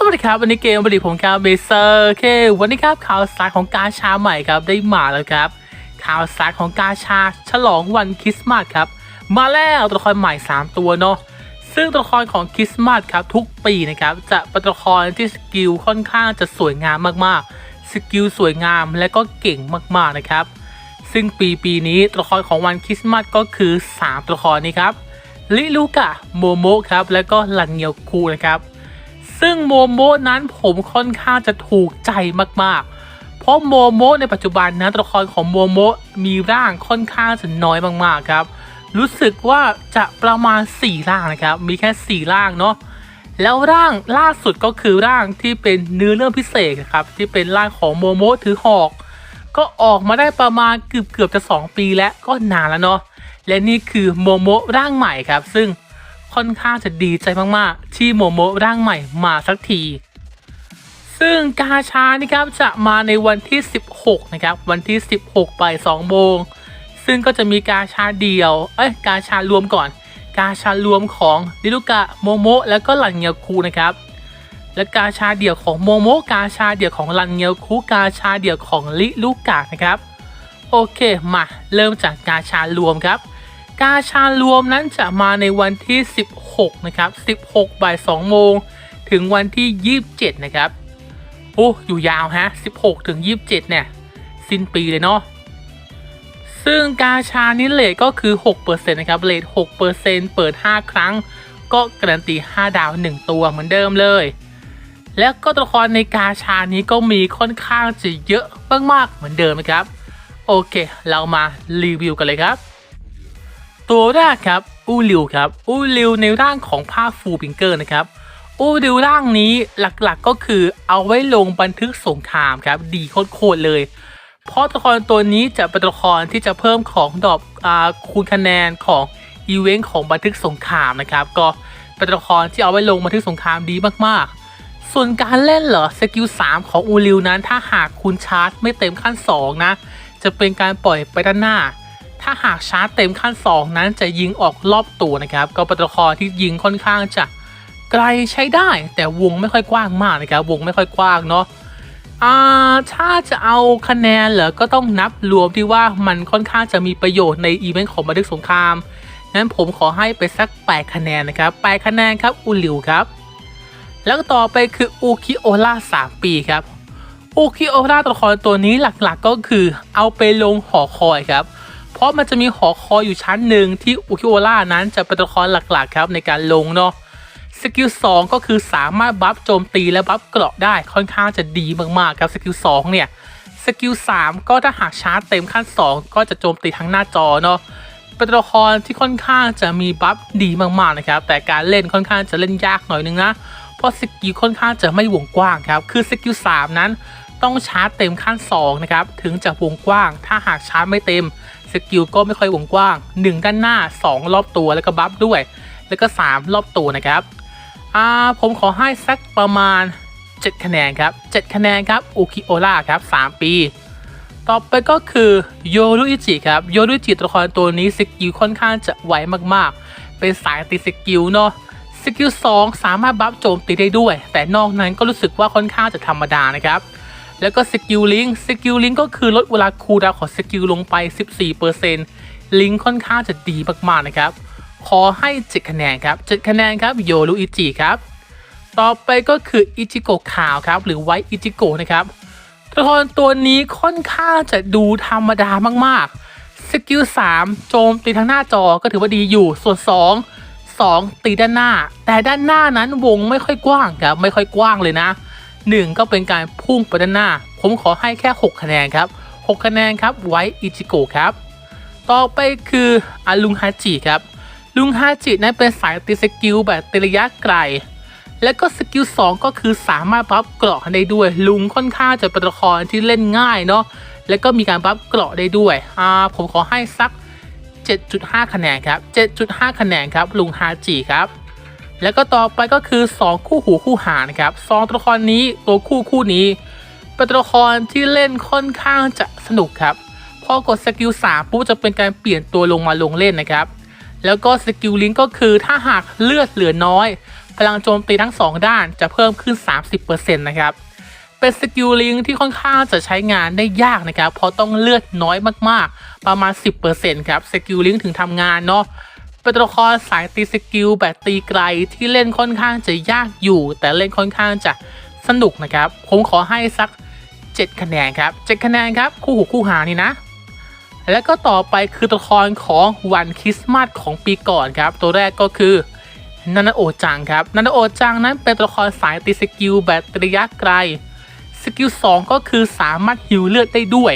สวัสดีครับ วันนี้เกมบริผมครับเบเซอร์โอเควันนี้ครับข่าวสารของกาชาใหม่ครับได้มาแล้วครับ ข่าวสารของกาชาฉลองวันคริสต์มาสครับ มาแล้วตัวละครใหม่ 3 ตัวเนาะซึ่งตัวละครของคริสต์มาสครับทุกปีนะครับจะเป็นตัวละครที่สกิลค่อนข้างจะสวยงามมากๆ สกิลสวยงามและก็เก่งมากๆนะครับ ซึ่งปีปีนี้ตัวละครของวันคริสต์มาสก็คือ 3 ตัวละครนี้ครับลิลูกะโมโมะครับและก็ลันเงียวคูนะครับ ซึ่งโมโมนั้นผมค่อนข้างจะถูกใจมากๆ เพราะโมโมในปัจจุบันนะตัวละครของโมโมมีร่างค่อนข้างจะน้อยมากๆครับ รู้สึกว่าจะประมาณ 4 ร่างนะครับ มีแค่ 4 ร่างเนาะแล้วร่างล่าสุดก็คือร่างที่เป็นเนื้อเรื่องพิเศษครับที่เป็นร่างของโมโมถือหอก ก็ออกมาได้ประมาณเกือบเกือบจะ 2 ปีแล้วก็นานแล้วเนาะและนี่คือโมโมร่างใหม่ครับ ซึ่ง ค่อนข้างจะดีใจมากๆ ที่โมโมร่างใหม่มาสักที ซึ่งกาชานี่ครับจะมาในวันที่ 16 นะครับ วันที่ 16ไป2โมง ซึ่งก็จะมีกาชาเดียว เอ้ย กาชารวมก่อน กาชารวมของดิลุกะโมโมแล้วก็หลันเงียวคูนะครับ และกาชาเดี่ยวของโมโมกาชาเดี่ยวของลันเงียวคุกาชาเดี่ยวของลิลูกะนะครับ โอเค มาเริ่มจากกาชารวมครับ กาชารวมนั้นจะมาในวันที่ 16 นะครับ 16 บ่าย 2 โมง ถึงวันที่ 27 นะครับ โอ้ อยู่ยาวฮะ 16 ถึง 27 เนี่ย สิ้นปีเลยเนาะ ซึ่งกาชานี้เลทก็คือ 6%นะครับ เลท6%เปิด 5 ครั้ง ก็การันตี 5 ดาว 1 ตัวเหมือนเดิมเลย แล้วก็ตัวละครในกาชานี้ก็มีค่อนข้างจะเยอะมากๆเหมือนเดิมนะครับ โอเค เรามารีวิวกันเลยครับ ตัวแรกครับอูริวครับอูริวในร่างของผ้าฟูปิงเกอร์นะครับอูริวร่างนี้หลักๆก็คือเอาไว้ลงบันทึกสงครามครับดีโคตรเลย เพราะตัวละครตัวนี้จะเป็นตัวละครที่จะเพิ่มของดอกอาคูณคะแนนของอีเวนต์ของบันทึกสงครามนะครับก็เป็นตัวละครที่เอาไว้ลงบันทึกสงครามดีมากๆ ส่วนการเล่นเหรอสกิล3ของอูริวนั้นถ้าหากคุณชาร์จไม่เต็มขั้น 2 นะ จะเป็นการปล่อยไปด้านหน้า ถ้าหากชาร์จเต็มขั้น 2 นั้นจะยิงออกรอบตัวนะครับ ก็เป็นตัวละครที่ยิงค่อนข้างจะไกลใช้ได้ แต่วงไม่ค่อยกว้างมากนะครับ วงไม่ค่อยกว้างเนาะอ่าถ้าจะเอาคะแนนเหรอก็ต้องนับรวมที่ว่ามันค่อนข้างจะมีประโยชน์ในอีเวนต์ของบันทึกสงครามงั้นผมขอให้ไปสัก 8 คะแนนนะครับ 8 คะแนนครับอูริวครับ แล้วต่อไปคืออูคิโอล่า3ปีครับอูคิโอล่าตัวละครตัวนี้หลักๆก็คือเอาไปลงหอคอยครับ เพราะมันจะมีหอคอยอยู่ชั้นหนึ่งที่อูคิโอล่านั้นจะเป็นตัวละครหลักๆครับในการลงเนาะสกิล2ก็คือสามารถบัฟโจมตีและบัฟเกราะได้ค่อนข้างจะดีมากๆครับสกิล2เนี่ยสกิล3ก็ถ้าหากชาร์จเต็มขั้น 2 ก็จะโจมตีทั้งหน้าจอเนาะเป็นตัวละครที่ค่อนข้างจะมีบัฟดีมากๆนะครับแต่การเล่นค่อนข้างจะเล่นยากหน่อยนึงนะเพราะสกิลค่อนข้างจะไม่วงกว้างครับคือสกิล3นั้นต้องชาร์จเต็มขั้น2นะครับถึงจะวงกว้าง ถ้าหากชาร์จไม่เต็ม กิลก็ไม่ค่อยวงกว้าง 1 ด้านหน้า 2 รอบตัวแล้วก็บัฟด้วย แล้วก็ 3 รอบตัวนะครับอ่าผมขอให้สักประมาณ 7 คะแนนครับ 7 คะแนนครับอุคิโอล่าครับ 3 ปี ต่อไปก็คือโยรุอิจิครับโยรุอิจิตัวละครตัวนี้สกิลค่อนข้างจะไวมากๆ เป็นสายตีสกิลเนาะสกิล2สามารถบัฟโจมตีได้ด้วย แต่นอกนั้นก็รู้สึกว่าค่อนข้างจะธรรมดานะครับ แล้วก็สกิลลิงสกิลลิงก็คือลดเวลาคูลดาวของสกิลลงไป 14%ลิงค่อนข้างจะดีมากๆนะครับ ขอให้ 7 คะแนนครับ 7 คะแนนครับโยรุอิจิครับ ต่อไปก็คืออิจิโกะขาวครับ หรือไวอิจิโกะนะครับตัวละครตัวนี้ค่อนข้างจะดูธรรมดามากๆ สกิล 3 โจมตีทางหน้าจอก็ถือว่าดีอยู่ ส่วน 2 2 ตีด้านหน้า แต่ด้านหน้านั้นวงไม่ค่อยกว้างครับ ไม่ค่อยกว้างเลยนะ 1 ก็เป็นการพุ่งไปด้านหน้า ผมขอให้แค่ 6 คะแนนครับ 6 คะแนนครับไวอิจิโกะครับ ต่อไปคืออาลุงฮาจิครับลุงฮาจินั้นเป็นสายตีสกิลแบบตีระยะไกล และก็สกิล 2 ก็คือสามารถบัฟเกราะได้ด้วย ลุงค่อนข้างจะเป็นตัวละครที่เล่นง่ายเนาะแล้วก็มีการบัฟเกราะได้ด้วยอ่าผมขอให้สัก 7.5 คะแนนครับ 7.5 คะแนนครับลุงฮาจิครับ แล้วก็ต่อไปก็คือ 2 คู่หูคู่หานะครับสองตัวละครนี้ตัวคู่คู่นี้เป็นตัวละครที่เล่นค่อนข้างจะสนุกครับพอกดสกิล3ปุ๊บจะเป็นการเปลี่ยนตัวลงมาลงเล่นนะครับ แล้วก็สกิลลิงก์ก็คือถ้าหากเลือดเหลือน้อย พลังโจมตีทั้ง 2 ด้านจะเพิ่มขึ้น 30%นะครับเป็นสกิลลิงที่ค่อนข้างจะใช้งานได้ยากนะครับเพราะต้องเลือดน้อยมากๆ ประมาณ 10%ครับสกิลลิงถึงทำงานเนาะ เป็นตัวละครสายตีสกิลแบบตีไกลที่เล่นค่อนข้างจะยากอยู่ แต่เล่นค่อนข้างจะสนุกนะครับ ผมขอให้สัก 7 คะแนนครับ 7 คะแนนครับคู่หูคู่หานี่นะ แล้วก็ต่อไปคือตัวละครของวันคริสต์มาสของปีก่อนครับ ตัวแรกก็คือนานาโอจังครับนานาโอจังนั้นเป็นตัวละครสายตีสกิลแบบระยะไกลสกิล2ก็คือสามารถฮิวเลือดได้ด้วย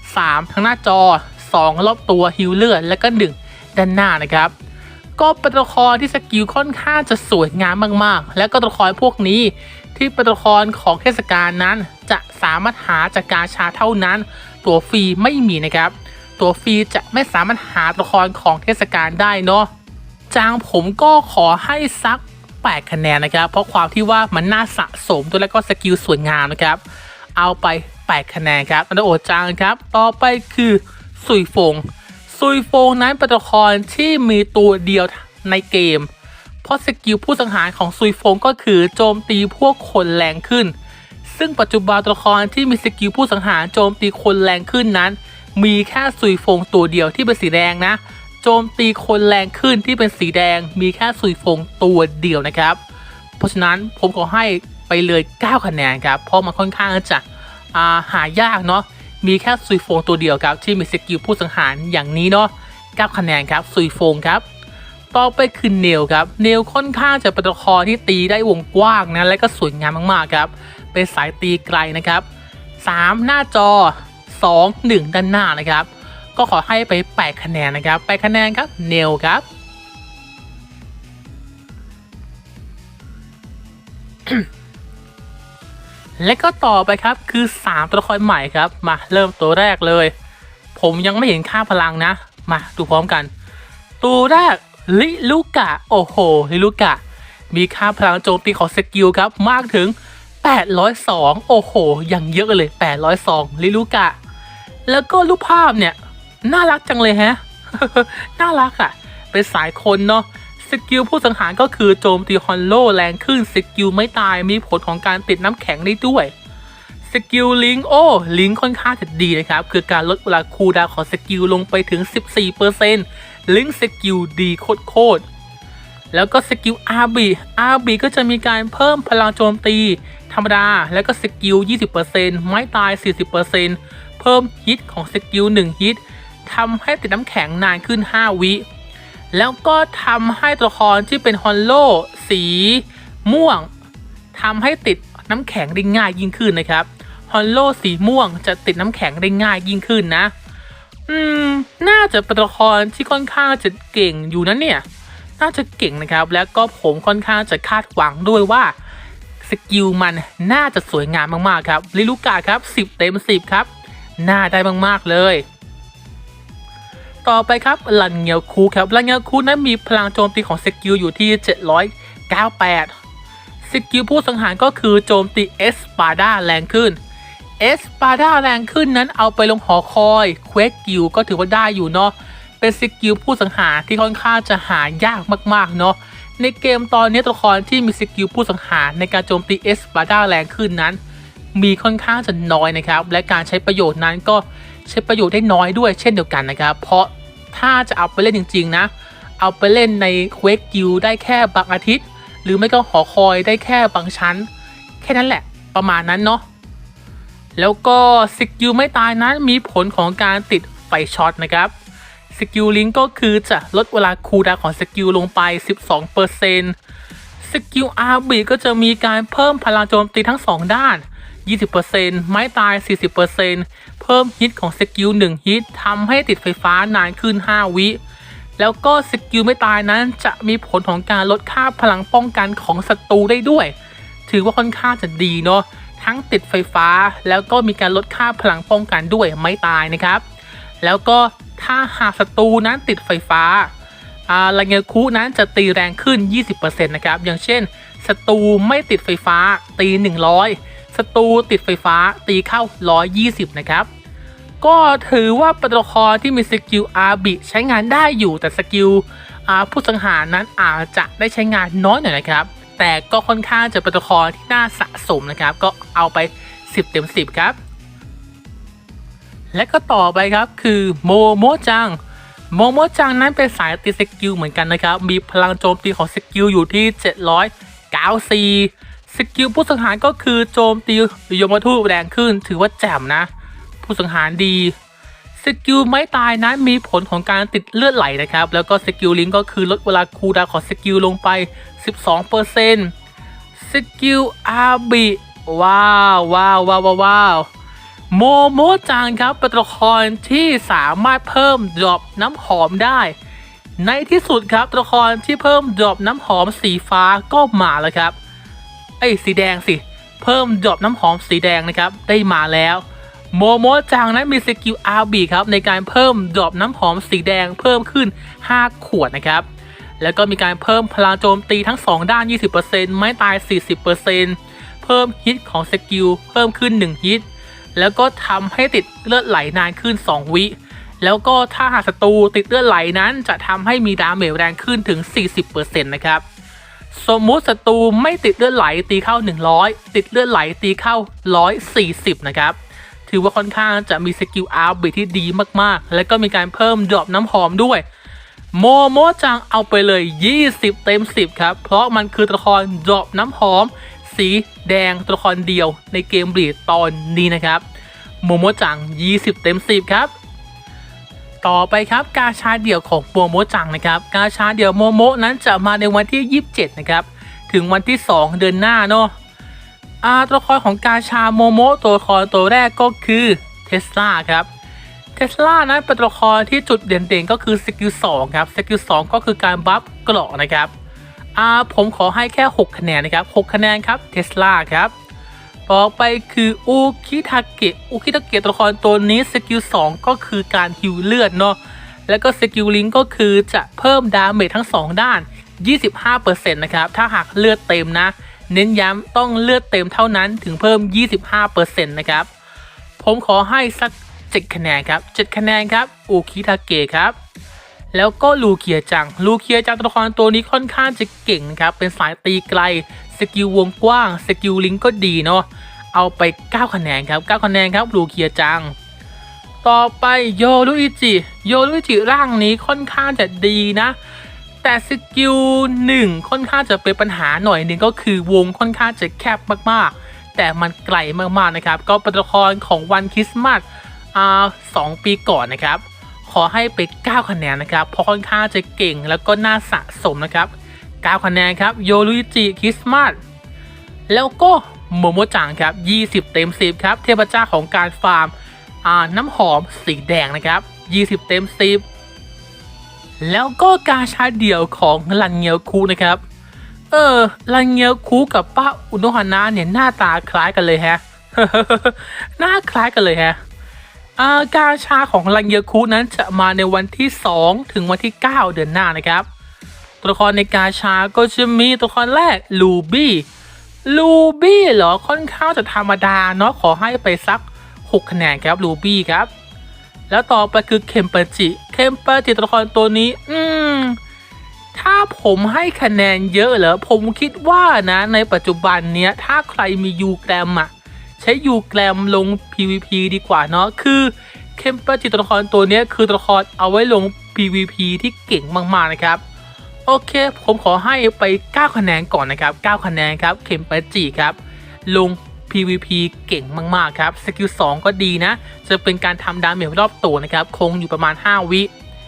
3 ทั้งหน้าจอ 2 รอบตัวฮิวเลือดและก็ 1 ด้านหน้านะครับ ก็เป็นตัวละครที่สกิลค่อนข้างจะสวยงามมากๆ และก็ตัวละครพวกนี้ที่เป็นตัวละครของเทศกาลนั้น จะสามารถหาจากกาชาเท่านั้น ตัวฟรีไม่มีนะครับ ตัวฟรีจะไม่สามารถหาตัวละครของเทศกาลได้เนาะจางผมก็ขอให้สัก 8 คะแนนนะครับ เพราะความที่ว่ามันน่าสะสมตัวแล้วก็สกิลสวยงามนะครับ เอาไป 8 คะแนนครับอันดับโอจางครับ ต่อไปคือซุยฟง ซุยโฟงนั้นเป็นตัวละครที่มีตัวเดียวในเกม เพราะสกิลผู้สังหารของซุยโฟงก็คือโจมตีพวกคนแรงขึ้น ซึ่งปัจจุบันตัวละครที่มีสกิลผู้สังหารโจมตีคนแรงขึ้นนั้น มีแค่ซุยโฟงตัวเดียวที่เป็นสีแดงนะ โจมตีคนแรงขึ้นที่เป็นสีแดง มีแค่ซุยโฟงตัวเดียวนะครับ เพราะฉะนั้นผมขอให้ไปเลย 9 คะแนนครับ เพราะมันค่อนข้างจะาหายากเนาะ มีแค่ซุยฟงตัวเดียวครับที่มีสกิลผู้สังหารอย่างนี้เนาะ9คะแนนครับซุยฟงครับ ต่อไปคือเนลครับ เนลค่อนข้างจะเป็นตัวละครที่ตีได้วงกว้างนะและก็สวยงามมากๆครับ เป็นสายตีไกลนะครับ 3 หน้าจอ 2 1 ด้านหน้านะครับ ก็ขอให้ไป 8 คะแนนนะครับ 8 คะแนนครับเนลครับ และก็ต่อไปครับคือ 3 ตัวละครใหม่ครับ มาเริ่มตัวแรกเลย ผมยังไม่เห็นค่าพลังนะ มาดูพร้อมกัน ตัวแรกลิลูกะโอ้โหลิลูกะ มีค่าพลังโจมตีของสกิลครับมากถึง 802 โอ้โห อย่างเยอะเลย 802ลิลูกะ แล้วก็รูปภาพเนี่ย น่ารักจังเลยฮะ น่ารักอะ่ะ เป็นสายคนเนาะ กิลผู้สังหารก็คือโจมตีฮอนโลแรงขึ้นสกิลไม่ตายมีผลของการติดน้ำแข็งได้ด้วยสกิลลิงโอ้ลิงค่อนข้างจะดีนะครับ คือการลดเวลาคูลดาวของสกิลลงไปถึง 14%ลิงสกิลดีโคตรแล้วก็สกิล RB RB ก็จะมีการเพิ่มพลังโจมตี ธรรมดา แล้วก็สกิล 20%ไม้ตาย 40%เพิ่มฮิตของสกิล 1 ฮิตทำให้ติดน้ำแข็งนานขึ้น 5 วิ แล้วก็ทำให้ตัวละครที่เป็นฮอนโลสีม่วงทำให้ติดน้ำแข็งได้ง่ายยิ่งขึ้นนะครับฮอนโลสีม่วงจะติดน้ำแข็งได้ง่ายยิ่งขึ้นนะ อืม น่าจะเป็นตัวละครที่ค่อนข้างจะเก่งอยู่นะเนี่ย น่าจะเก่งนะครับ แล้วก็ผมค่อนข้างจะคาดหวังด้วยว่าสกิลมันน่าจะสวยงามมากๆครับลิลูกาครับ 10 เต็ม 10 ครับ น่าได้มากๆเลย ต่อไปครับลันเงียวคูครับลันเงียวคูนั้นมีพลังโจมตีของสกิลอยู่ที่ 798 สกิลผู้สังหารก็คือโจมตีเอสปาดาแรงขึ้นเอสปาดาแรงขึ้นนั้นเอาไปลงหอคอยเควกกิลก็ถือว่าได้อยู่เนาะเป็นสกิลผู้สังหารที่ค่อนข้างจะหายากมากๆเนาะในเกมตอนนี้ตัวละครที่มีสกิลผู้สังหารในการโจมตีเอสปาดาแรงขึ้นนั้น มีค่อนข้างจะน้อยนะครับ และการใช้ประโยชน์นั้นก็ ใช้ประโยชน์ได้น้อยด้วยเช่นเดียวกันนะครับ เพราะถ้าจะเอาไปเล่นจริง ๆ นะ เอาไปเล่นในเควกกิลได้แค่บางอาทิตย์ หรือไม่ก็หอคอยได้แค่บางชั้น แค่นั้นแหละประมาณนั้นเนาะแล้วก็สกิลไม่ตายนั้นมีผลของการติดไฟช็อตนะครับสกิลลิงก็คือจะลดเวลาคูลดาวของสกิลลงไป 12%สกิลอาร์บีก็จะมีการเพิ่มพลังโจมตีทั้ง 2 ด้าน 20%ไม้ตาย 40% เพิ่มฮิตของสกิล1ฮิตทำให้ติดไฟฟ้านานขึ้น 5 วิแล้วก็สกิลไม่ตายนั้นจะมีผลของการลดค่าพลังป้องกันของศัตรูได้ด้วย ถือว่าค่อนข้างจะดีเนาะทั้งติดไฟฟ้าแล้วก็มีการลดค่าพลังป้องกันด้วยไม่ตายนะครับ แล้วก็ถ้าหากศัตรูนั้นติดไฟฟ้าอ่าลังเงคุนั้นจะตีแรงขึ้น 20%นะครับอย่างเช่นศัตรูไม่ติดไฟฟ้าตี 100 ศัตรูติดไฟฟ้าตีเข้า 120 นะครับ ก็ถือว่าป็นตัวละครที่มีสกิลอาบิใช้งานได้อยู่แต่สกิลอาผู้สังหารนั้นอาจจะได้ใช้งานน้อยหน่อยนะครับ แต่ก็ค่อนข้างจะป็นตัวละครที่น่าสะสมนะครับ ก็เอาไป 10 เต็ม 10 ครับ และก็ต่อไปครับคือโมโมจังโมโมจังนั้นเป็นสายตีสกิลเหมือนกันนะครับ มีพลังโจมตีของสกิลอยู่ที่ 700 94 สกิลผู้สังหารก็คือโจมตียมทูตแรงขึ้น ถือว่าแจ่มนะ ผู้สังหารดีสกิลไม้ตายนั้นมีผลของการติดเลือดไหลนะครับ แล้วก็สกิลลิงก็คือลดเวลาคูลดาวน์ของสกิลลงไป 12%สกิลอาบิว้าวว้าวว้าวว้าวว้าวโมโมจังครับเป็นตัวละครที่สามารถเพิ่มดรอปน้ำหอมได้ ในที่สุดครับตัวละครที่เพิ่มดรอปน้ำหอมสีฟ้าก็มาแล้วครับ อ้ยสีแดงสิ เพิ่มดรอปน้ำหอมสีแดงนะครับ ได้มาแล้วโมโมจังนั้นมีสกิลอาร์บีครับในการเพิ่มดรอปน้ำหอมสีแดงเพิ่มขึ้น 5 ขวดนะครับ แล้วก็มีการเพิ่มพลังโจมตีทั้ง 2 ด้าน 20%ไม้ตาย 40%เพิ่มฮิตของสกิลเพิ่มขึ้น 1 ฮิต แล้วก็ทำให้ติดเลือดไหลนานขึ้น 2 วิแล้วก็ถ้าหากศัตรูติดเลือดไหลนั้นจะทำให้มีดาเมจแรงขึ้นถึง 40%นะครับ สมมุติศัตรูไม่ติดเลือดไหลตีเข้า 100 ติดเลือดไหลตีเข้า 140 นะครับ ถือว่าค่อนข้างจะมีสกิลอาร์บิที่ดีมากๆ และก็มีการเพิ่มดรอปน้ำหอมด้วย โมโมจังเอาไปเลย 20 เต็ม 10 ครับ เพราะมันคือตัวละครดรอปน้ำหอม สีแดงตัวละครเดียวในเกมบลีดตอนนี้นะครับ โมโมจัง 20 เต็ม 10 ครับ ต่อไปครับกาชาเดี่ยวของโมโมจังนะครับกาชาเดี่ยวโมโมนั้นจะมาในวันที่ 27 นะครับ ถึงวันที่ 2 เดือนหน้าเนาะอาตัวละครของกาชาโมโมตัวละครตัวแรกก็คือเทสลาครับเทสลานั้นเป็นตัวละครที่จุดเด่นๆก็คือสกิล2ครับสกิล2ก็คือการบัฟเกราะนะครับอาผมขอให้แค่ 6 คะแนนนะครับ 6 คะแนนครับเทสลาครับ ต่อไปคืออุคิทาเกะอุคิทาเกะตัวละครตัวนี้สกิล2ก็คือการฮิวเลือดเนาะแล้วก็สกิลลิงก็คือจะเพิ่มดาเมจทั้ง 2 ด้าน 25%นะครับ ถ้าหากเลือดเต็มนะ เน้นย้ำต้องเลือดเต็มเท่านั้นถึงเพิ่ม 25%นะครับ ผมขอให้สัก 7 คะแนนครับ 7 คะแนนครับอุคิทาเกะครับ แล้วก็ลูเคียจัง ลูเคียจังตัวละครตัวนี้ค่อนข้างจะเก่งนะครับ เป็นสายตีไกล สกิลวงกว้าง สกิลลิงก็ดีเนาะ เอาไป 9 คะแนนครับ 9 คะแนนครับ ลูเคียจัง ต่อไปโยรุอิจิ โยรุอิจิร่างนี้ค่อนข้างจะดีนะ แต่สกิลหนึ่งค่อนข้างจะเป็นปัญหาหน่อยหนึ่งก็คือวงค่อนข้างจะแคบมากๆ แต่มันไกลมากๆนะครับ ก็เป็นตัวละครของวันคริสต์มาสอ่าสองปีก่อนนะครับ ขอให้ไป 9 คะแนนนะครับ เพราะค่อนข้างจะเก่งแล้วก็น่าสะสมนะครับ 9 คะแนนครับโยรุอิจิคริสต์มาสแล้วก็โมโมจังครับ 20 เต็ม 10 ครับ เทพเจ้าของการฟาร์มอ่าน้ำหอมสีแดงนะครับ 20 เต็ม 10 แล้วก็การชาเดี่ยวของลันเงียวคูนะครับ เออลันเงียวคูกับป้าอุโนฮานะเนี่ยหน้าตาคล้ายกันเลยแฮะ หน้าคล้ายกันเลยแฮะ อาการชาของลังเยคุนั้นจะมาในวันที่ 2 ถึงวันที่ 9 เดือนหน้านะครับ ตัวละครในกาชาก็จะมีตัวละครแรกลูบี้ลูบี้เหรอค่อนข้างจะธรรมดาเนาะขอให้ไปสัก 6 คะแนนครับลูบี้ครับ แล้วต่อไปคือเคมเปจิเคมเปจิตัวละครตัวนี้ อืมถ้าผมให้คะแนนเยอะเหรอผมคิดว่านะในปัจจุบันเนี้ยถ้าใครมียูแกรมอะ ใช้ยูแกรมลง PVP ดีกว่าเนาะคือเคมเปอร์จิตัวละครตัวนี้คือตัวละครเอาไว้ลง PVP ที่เก่งมากๆนะครับ โอเค ผมขอให้ไป 9 คะแนนก่อนนะครับ 9 คะแนนครับเคมเปอร์จิครับ ลง PVP เก่งมากๆครับ สกิล 2 ก็ดีนะ จะเป็นการทำดาเมจรอบตัวนะครับ คงอยู่ประมาณ 5 วิ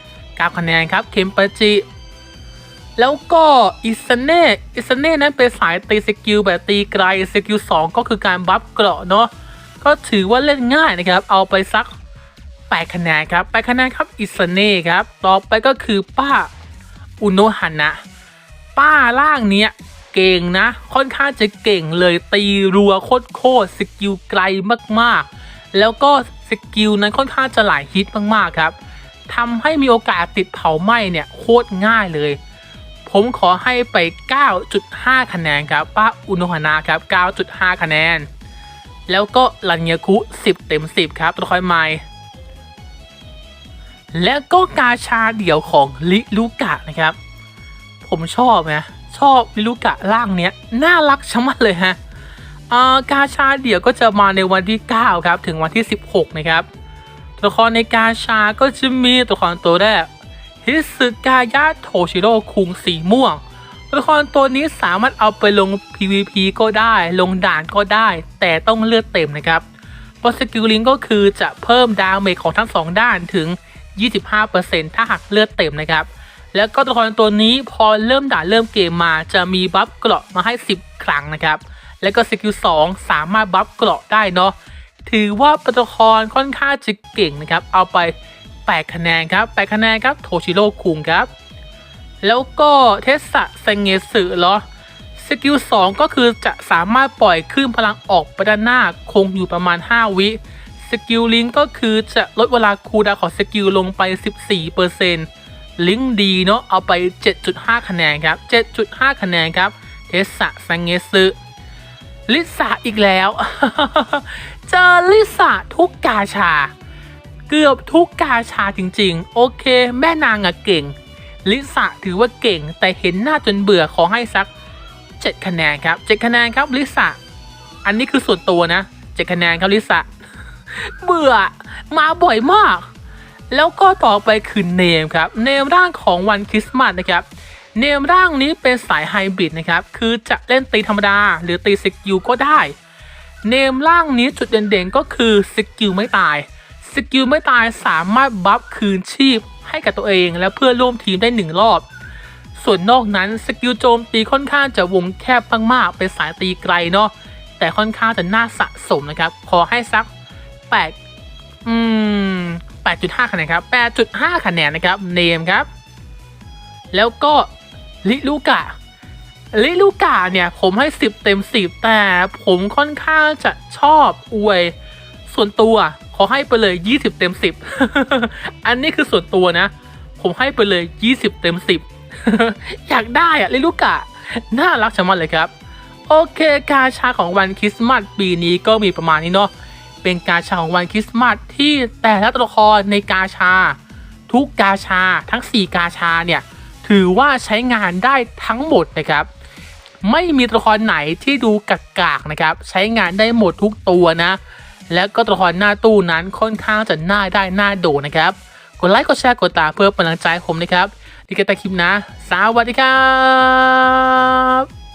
9 คะแนนครับเคมเปอร์จิ แล้วก็อิสเน่อิสเน่นั้นเป็นสายตีสกิลแบบตีไกลสกิล2ก็คือการบัฟเกราะเนาะก็ถือว่าเล่นง่ายนะครับ เอาไปสัก8คะแนนครับ8คะแนนครับอิสเน่ครับ ต่อไปก็คือป้าอุโนฮานะ ป้าล่างเนี้ยเก่งนะ ค่อนข้างจะเก่งเลยตีรัวโคตรโคตรสกิลไกลมากๆ แล้วก็สกิลนั้นค่อนข้างจะหลายฮิตมากๆครับทำให้มีโอกาสติดเผาไหม้เนี่ยโคตรง่ายเลย ผมขอให้ไป 9.5 คะแนนครับป้าอุโนฮานะครับ 9.5 คะแนน แล้วก็รันเยคุ 10 เต็ม 10 ครับ ตัวคอยใหม่และก็กาชาเดี่ยวของลิลูกะนะครับ ผมชอบนะ ชอบลิลูกะร่างเนี้ย น่ารักชะมัดเลยฮะอ่ากาชาเดี่ยวก็จะมาในวันที่ 9 ครับ ถึงวันที่ 16 นะครับ ตัวละครในกาชาก็จะมีตัวละครตัวแรก ฮิสึกายะโทชิโร่คุงสีม่วงตัวละครตัวนี้สามารถเอาไปลง PVP ก็ได้ ลงด่านก็ได้ แต่ต้องเลือดเต็มนะครับเพราะสกิลลิงก็คือจะเพิ่มดาเมจของทั้งสองด้านถึง 25%ถ้าหากเลือดเต็มนะครับ แล้วก็ตัวละครตัวนี้พอเริ่มด่านเริ่มเกมมาจะมีบัฟเกราะมาให้ 10 ครั้งนะครับ แล้วก็สกิล2สามารถบัฟเกราะได้เนาะ ถือว่าตัวละครค่อนข้างจะเก่งนะครับ เอาไป 8 คะแนนครับ 8 คะแนนครับโทชิโร่คุงครับ แล้วก็เทสะเซงเงสึเหรอสกิล2ก็คือจะสามารถปล่อยคลื่นพลังออกไปด้านหน้าคงอยู่ประมาณ 5 วิสกิลลิงก็คือจะลดเวลาคูลดาของสกิลลงไป 14%ลิงดีเนาะเอาไป 7.5 คะแนนครับ 7.5 คะแนนครับ เทสะเซงเงสึลิสาอีกแล้ว เจอลิสาทุกกาชา เกือบทุกกาชาจริงๆ โอเค แม่นางอะเก่ง ลิสาถือว่าเก่ง แต่เห็นหน้าจนเบื่อขอให้สัก 7 คะแนนครับ7คะแนนครับลิสาอันนี้คือส่วนตัวนะ7คะแนนครับลิสาเบื่อมาบ่อยมาก แล้วก็ต่อไปคือเนมครับเนมร่างของวันคริสต์มาสนะครับเนมร่างนี้เป็นสายไฮบริดนะครับ คือจะเล่นตีธรรมดา หรือตีสกิลก็ได้ เนมร่างนี้จุดเด่นๆก็คือสกิลไม่ตาย สกิลไม่ตายสามารถบัฟคืนชีพให้กับตัวเองและเพื่อร่วมทีมได้หนึ่งรอบ ส่วนนอกนั้นสกิลโจมตีค่อนข้างจะวงแคบมากๆเป็นสายตีไกลเนาะแต่ค่อนข้างจะน่าสะสมนะครับ ขอให้สัก 8 อืม 8.5 คะแนนครับ 8.5 คะแนนนะครับเนมครับ แล้วก็ลิลูกะลิลูกะเนี่ยผมให้ 10 เต็ม 10 แต่ผมค่อนข้างจะชอบอวย ส่วนตัวขอให้ไปเลย 20 เต็ม 10 อันนี้คือส่วนตัวนะ ผมให้ไปเลย 20 เต็ม 10 อยากได้อะลิลูกะ น่ารักชะมัดเลยครับ โอเคกาชาของวันคริสต์มาสปีนี้ก็มีประมาณนี้เนาะเป็นกาชาของวันคริสต์มาสที่แต่ละตัวละครในกาชา ทุกกาชาทั้ง 4 กาชาเนี่ยถือว่าใช้งานได้ทั้งหมดนะครับ ไม่มีตัวละครไหนที่ดูกากๆนะครับ ใช้งานได้หมดทุกตัวนะ และก็ตัวละครหน้าตู้นั้นค่อนข้างจะน่าได้น่าโดนนะครับ กดไลค์กดแชร์กดตามเพื่อเป็นกำลังใจผมนะครับดีกันแต่คลิปนะ สวัสดีครับ